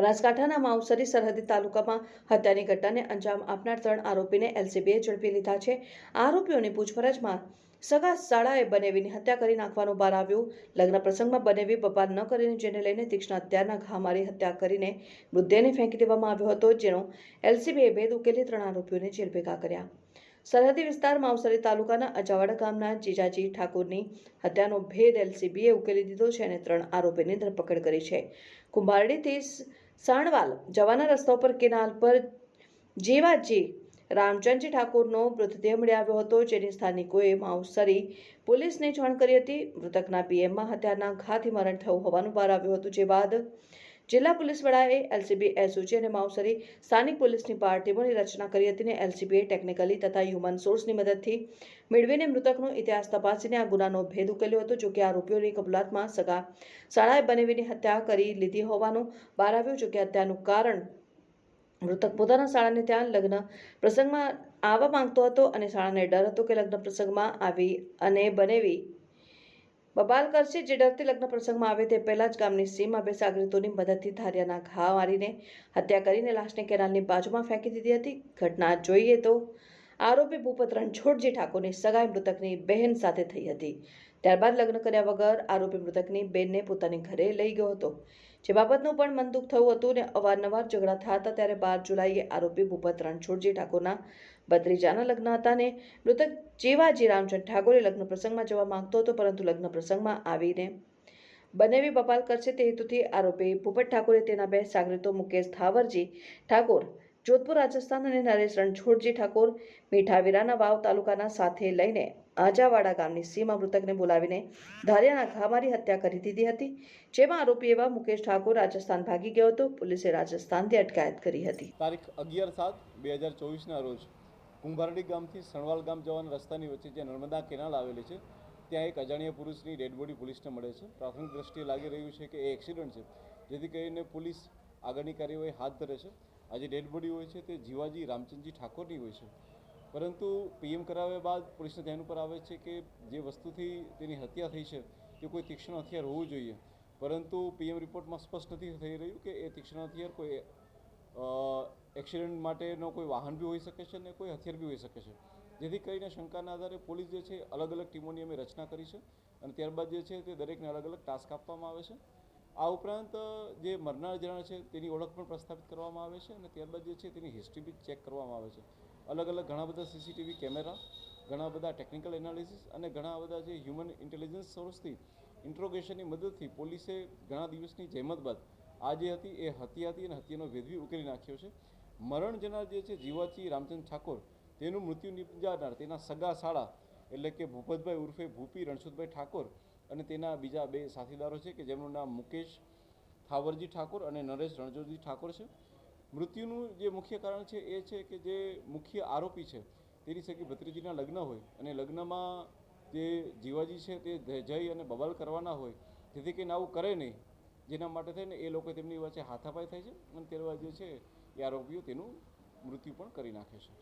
બનાસકાંઠાના માવસરી સરહદી તાલુકામાં હત્યાની ઘટનાને અંજામ આપનાર ત્રણ આરોપીને એલસીબીએ ઝડપી લીધા છે. આરોપીઓની પૂછપરછમાં સગા શાળાએ બનેવીની હત્યા કરી નાખવાનો બાર આવ્યો. લગ્ન પ્રસંગમાં બનેવી બપાર ન કરીને જેને લઈને તીક્ષ્ણ હત્યાના ઘા મારી હત્યા કરીને મૃતદેહને ફેંકી દેવામાં આવ્યો હતો, જેનો એલસીબીએ ભેદ ઉકેલી ત્રણ આરોપીઓને જેલ ભેગા કર્યા. સરહદી વિસ્તાર માવસરી તાલુકાના અજાવાડા ગામના જીજાજી ઠાકોરની હત્યાનો ભેદ એલસીબીએ ઉકેલી દીધો છે અને ત્રણ આરોપીની ધરપકડ કરી છે. કુંભારડીથી સાણવાલ જવાના રસ્તા ઉપર કેનાલ પર જેવા જે રામચંદજી ઠાકોરનો મૃતદેહ મળી આવ્યો હતો, જેની સ્થાનિકોએ માઉસરી પોલીસને જાણ કરી હતી. મૃતકના પીએમમાં હત્યાના ઘાથી મરણ થયું હોવાનું બહાર આવ્યું હતું. જે બાદ જિલ્લા પોલીસ વડાએ એલસીબી, એસઓજી અને માવસરી સ્થાનિક પોલીસની બાર ટીમોની રચના કરી હતી અને એલસીબીએ ટેકનિકલી તથા હ્યુમન સોર્સની મદદથી મેળવીને મૃતકનો ઇતિહાસ તપાસીને આ ગુનાનો ભેદ ઉકેલ્યો હતો. જોકે આરોપીઓની કબૂલાતમાં સગા શાળાએ બનેવીની હત્યા કરી લીધી હોવાનું બહાર આવ્યું. જોકે હત્યાનું કારણ મૃતક પોતાના શાળાને ત્યાં લગ્ન પ્રસંગમાં આવવા માંગતો હતો અને શાળાને ડર હતો કે લગ્ન પ્રસંગમાં આવી અને બનેવી બબાલ કરશે જે ડરતી લગ્ન પ્રસંગમાં આવે તે પહેલા જ ગામની સીમમાં બે સાગરીતોની મદદથી ધારિયાના ઘા મારીને હત્યા કરીને લાશને કેનાલની બાજુમાં ફેંકી દીધી હતી. ઘટના જોઈએ તો આરોપી ભૂપત રણછોડજી ઠાકોરની સગાઈ મૃતકની બહેન સાથે થઈ હતી. ત્યારબાદ લગ્ન કર્યા વગર આરોપી મૃતકની બેનને પોતાની ઘરે લઈ ગયો હતો. જે બાબતનું પણ મન દુઃખ થયું હતું ને અવારનવાર ઝઘડા થયા હતા ત્યારે બાર જુલાઈએ આરોપી ભૂપત રણછોડજી ઠાકોરના ભત્રીજાના લગ્ન હતા ને મૃતક જેવાજી રામચંદ ઠાકોરે લગ્ન પ્રસંગમાં જવા માંગતો હતો પરંતુ લગ્ન પ્રસંગમાં આવીને બનેવી બપાલ કરશે તે હેતુથી આરોપી ભૂપત ઠાકોરે તેના બે સાગરીતો મુકેશ થાવરજી ઠાકોર જોધપુર, રાજસ્થાન અને નરેશ રણછોડજી ઠાકોર મીઠાવીરાના વાવ તાલુકાના સાથે લઈને આજાવાડા ગામની સીમા મૃતકને બોલાવીને ધારિયાના ઘા મારી હત્યા કરી દીધી હતી. જેમાં આરોપી એવા મુકેશ ઠાકોર રાજસ્થાન ભાગી ગયો હતો. પોલીસે રાજસ્થાનથી અટકાયત કરી હતી. તારીખ અગિયાર સાત બે હજાર ચોવીસના રોજ કુંભારડી ગામથી સણવાલ ગામ જવાના રસ્તાની વચ્ચે જે નર્મદા કેનાલ આવેલી છે, ત્યાં એક અજાણ્યા પુરુષની ડેડ બોડી પોલીસને મળે છે. પ્રાથમિક દ્રષ્ટિએ લાગી રહ્યું છે કે એ એક્સિડન્ટ છે. જેથી કરીને પોલીસ આગળની કાર્યવાહી હાથ ધરે છે. આજે ડેડ બોડી હોય છે તે જીવાજી રામચંદજી ઠાકોરની હોય છે. પરંતુ પીએમ કરાવ્યા બાદ પોલીસના ધ્યાન ઉપર આવે છે કે જે વસ્તુથી તેની હત્યા થઈ છે તે કોઈ તીક્ષ્ણ હથિયાર હોવું જોઈએ. પરંતુ પીએમ રિપોર્ટમાં સ્પષ્ટ નથી થઈ રહ્યું કે એ તીક્ષ્ણ હથિયાર કોઈ એક્સિડન્ટ માટેનો કોઈ વાહન બી હોઈ શકે છે અને કોઈ હથિયાર બી હોઈ શકે છે. જેથી કરીને શંકાના આધારે પોલીસ જે છે અલગ અલગ ટીમોની અમે રચના કરી છે અને ત્યારબાદ જે છે તે દરેકને અલગ અલગ ટાસ્ક આપવામાં આવે છે. આ ઉપરાંત જે મરનાર જણા છે, તેની ઓળખ પણ પ્રસ્થાપિત કરવામાં આવે છે અને ત્યારબાદ જે છે, તેની હિસ્ટ્રી બી ચેક કરવામાં આવે છે. અલગ અલગ ઘણા બધા સીસીટીવી કેમેરા ઘણા બધા ટેકનિકલ એનાલિસિસ અને ઘણા બધા જે હ્યુમન ઇન્ટેલિજન્સ સોર્સથી ઇન્ટ્રોગેશનની મદદથી પોલીસે ઘણા દિવસની જહેમત બાદ આ જે હતી, એ હત્યા હતી અને હત્યાનો ભેદવી ઉકેલી નાખ્યો છે. મરણ જનાર જે છે, જીવાજી રામચંદ ઠાકોર, તેનું મૃત્યુ નિપજાનાર તેના સગા શાળા એટલે કે ભૂપતભાઈ ઉર્ફે ભૂપી રણછોદભાઈ ઠાકોર અને તેના બીજા બે સાથીદારો છે કે જેમનું નામ મુકેશ થાવરજી ઠાકોર અને નરેશ રણછોડજી ઠાકોર છે. મૃત્યુનું જે મુખ્ય કારણ છે એ છે કે જે મુખ્ય આરોપી છે તેની સગી ભત્રીજીના લગ્ન હોય અને લગ્નમાં જે જીવાજી છે તે જઈ અને બબાલ કરવાના હોય જેથી કરીને આવું કરે નહીં જેના માટે થઈને એ લોકો તેમની વચ્ચે હાથાપાઈ થાય છે અને ત્યારબાદ જે છે એ આરોપીઓ તેનું મૃત્યુ પણ કરી નાખે છે.